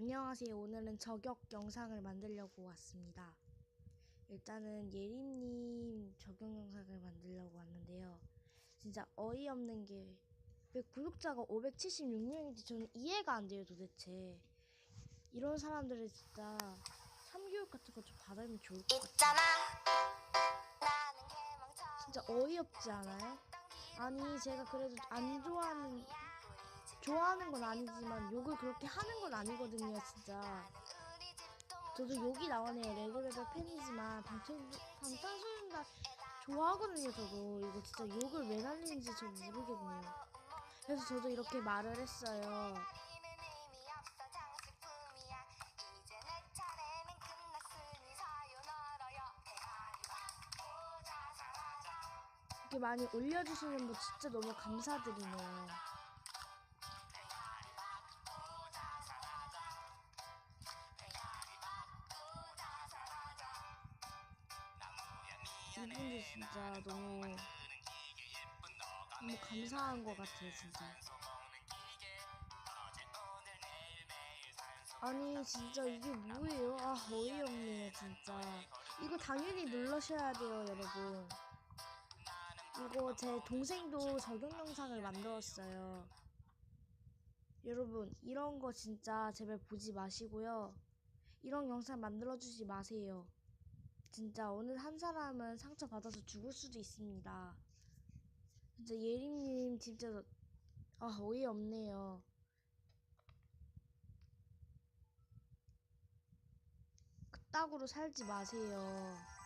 안녕하세요. 오늘은 저격 영상을 만들려고 왔습니다. 일단은 예림님 저격 영상을 만들려고 왔는데요. 진짜 어이없는 게 왜 구독자가 576명인지 저는 이해가 안 돼요 도대체. 이런 사람들을 진짜 참교육 같은 거 좀 받으면 좋을 것 같아요. 진짜 어이없지 않아요? 아니 제가 그래도 안 좋아하는 좋아하는 건 아니지만 욕을 그렇게 하는 건 아니거든요 진짜. 저도 욕이 나오네요 레드벨벳 팬이지만 방탄, 방탄소년단 좋아하거든요 저도. 이거 진짜 욕을 왜 날리는지 저 모르겠네요. 그래서 저도 이렇게 말을 했어요. 이렇게 많이 올려주시는 분 진짜 너무 감사드리네요 이분들 진짜 너무 너무 감사한 것 같아요 진짜. 아니 진짜 이게 뭐예요? 아 어이없네요 진짜. 이거 당연히 눌러셔야 돼요 여러분. 이거 제 동생도 적용 영상을 만들었어요. 여러분 이런 거 진짜 제발 보지 마시고요. 이런 영상 만들어주지 마세요 진짜 어느 한 사람은 상처받아서 죽을 수도 있습니다. 진짜 예림님 진짜 아 어이없네요. 그따구로 살지 마세요